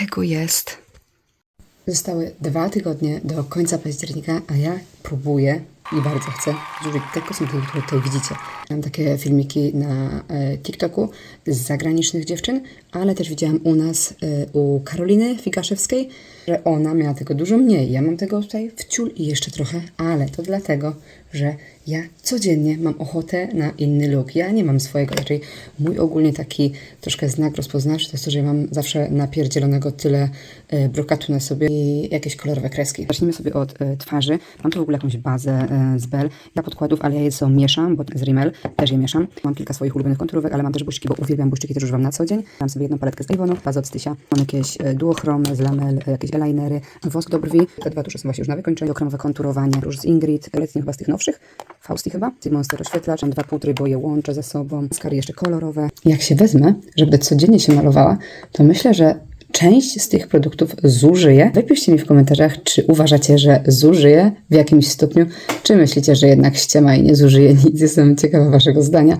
tego jest. Zostały dwa tygodnie do końca października, a ja próbuję i bardzo chcę zużyć te kosmetyki, które tutaj widzicie. Mam takie filmiki na e, TikToku z zagranicznych dziewczyn, ale też widziałam u nas, e, u Karoliny Figaszewskiej, że ona miała tego dużo mniej. Ja mam tego tutaj w ciul i jeszcze trochę, ale to dlatego, że ja codziennie mam ochotę na inny look. Ja nie mam swojego, raczej mój ogólnie taki troszkę znak rozpoznawczy to jest to, że ja mam zawsze napierdzielonego tyle e, brokatu na sobie i jakieś kolorowe kreski. Zacznijmy sobie od twarzy. Mam tu w ogóle jakąś bazę z Bell. Ja podkładów, ale ja je są mieszam, bo z Rimmel też je mieszam. Mam kilka swoich ulubionych konturówek, ale mam też błyszczyki, bo uwielbiam błyszczyki, też używam na co dzień. Mam sobie jedną paletkę z Avonu, bazę. Mam jakieś e, duochromy z Lamel, e, jakieś eyelinery, wosk do brwi. Te dwa tusze są właśnie już na wykończeniu. Okremowe konturowanie, róż z Ingrid, letnie chyba z tych nowszych. Fausti chyba. Monster oświetlacz, mam dwa pudry, bo je łączę ze sobą. Skary jeszcze kolorowe. Jak się wezmę, żeby codziennie się malowała, to myślę, że część z tych produktów zużyję. Wypiszcie mi w komentarzach, czy uważacie, że zużyję w jakimś stopniu, czy myślicie, że jednak ściema i nie zużyję nic. Jestem ciekawa waszego zdania.